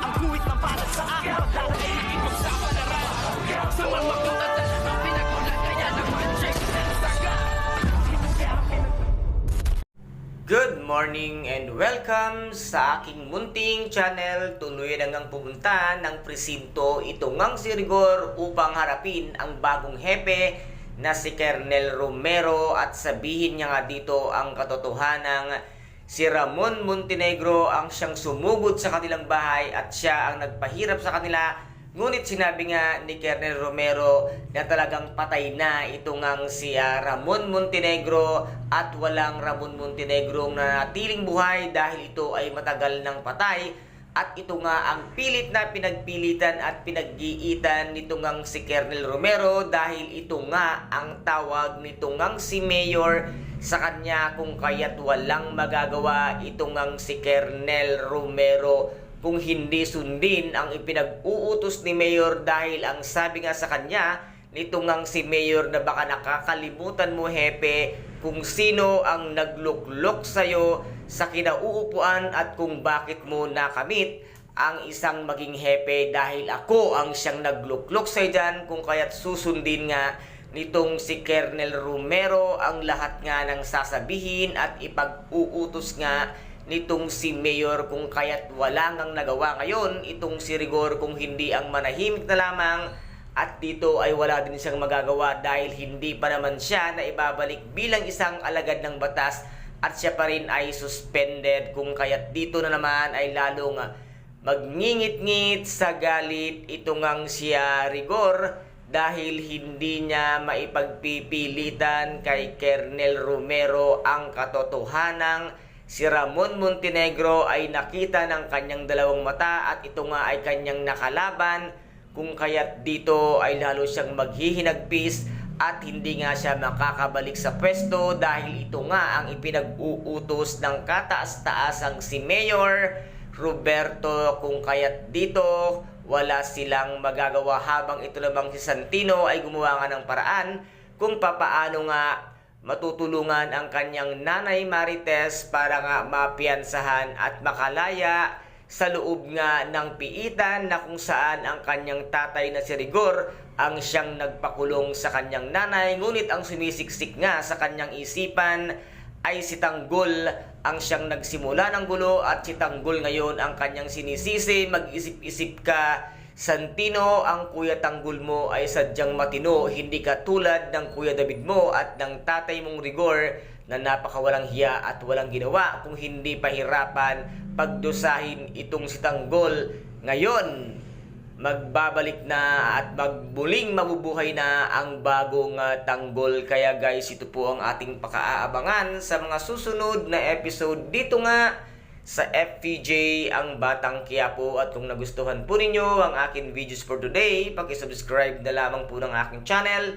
Ang guhit ng para sa akin Pagdadaig ipagsapalaran Sa mga katatan Ang pinagmulan kaya ng Saga Good morning and welcome sa aking munting channel. Tuloy hanggang pumunta ng presinto itong ang si Rigor upang harapin ang bagong hepe na si Kernel Romero at sabihin niya nga dito ang katotohanang si Ramon Montenegro ang siyang sumugod sa kanilang bahay at siya ang nagpahirap sa kanila. Ngunit sinabi nga ni Kernel Romero na talagang patay na ito ngang si ah, Ramon Montenegro at walang Ramon Montenegro na natiling buhay dahil ito ay matagal ng patay at ito nga ang pilit na pinagpilitan at pinaggiitan nito ngang si Kernel Romero dahil ito nga ang tawag nito ngang si Mayor sa kanya kung kaya't walang magagawa ito ngang si Kernel Romero kung hindi sundin ang ipinag-uutos ni Mayor dahil ang sabi nga sa kanya nito ngang si Mayor na baka nakakalimutan mo hepe kung sino ang nagluklok sa'yo sa kinauupuan at kung bakit mo nakamit ang isang maging hepe dahil ako ang siyang nagluklok sa'yo dyan kung kaya't susundin nga nitong si Kernel Romero ang lahat nga ng sasabihin at ipag-uutos nga nitong si Mayor kung kaya't wala ngang nagawa ngayon itong si Rigor kung hindi ang manahimik na lamang at dito ay wala din siyang magagawa dahil hindi pa naman siya na ibabalik bilang isang alagad ng batas at siya pa rin ay suspended. Kung kaya't dito na naman ay lalong magngingit-ngit sa galit ito ngang siya Rigor dahil hindi niya maipagpipilitan kay Kernel Romero ang katotohanang si Ramon Montenegro ay nakita ng kanyang dalawang mata at ito nga ay kanyang nakalaban kung kaya't dito ay lalo siyang maghihinagpis at hindi nga siya makakabalik sa pwesto dahil ito nga ang ipinag-uutos ng kataas-taasang si Mayor Roberto. Kung kaya't dito wala silang magagawa habang ito namang si Santino ay gumawa nga ng paraan kung papaano nga matutulungan ang kanyang nanay Marites para nga mapiyansahan at makalaya sa loob nga ng piitan na kung saan ang kanyang tatay na si Rigor ang siyang nagpakulong sa kanyang nanay. Ngunit ang sumisiksik nga sa kanyang isipan ay si Tanggol ang siyang nagsimula ng gulo at si Tanggol ngayon ang kanyang sinisisi. Mag-isip-isip ka Santino, ang Kuya Tanggol mo ay sadyang matino, hindi ka tulad ng Kuya David mo at ng tatay mong Rigor na napakawalang hiya at walang ginawa kung hindi pahirapan pagdusahin itong si Tanggol. Ngayon, magbabalik na at magbuling mabubuhay na ang bagong ah, tanggol. Kaya guys, ito po ang ating pakaaabangan sa mga susunod na episode dito nga sa FPJ ang Batang Quiapo. At kung nagustuhan po ninyo ang aking videos for today, pakisubscribe na lamang po ng aking channel.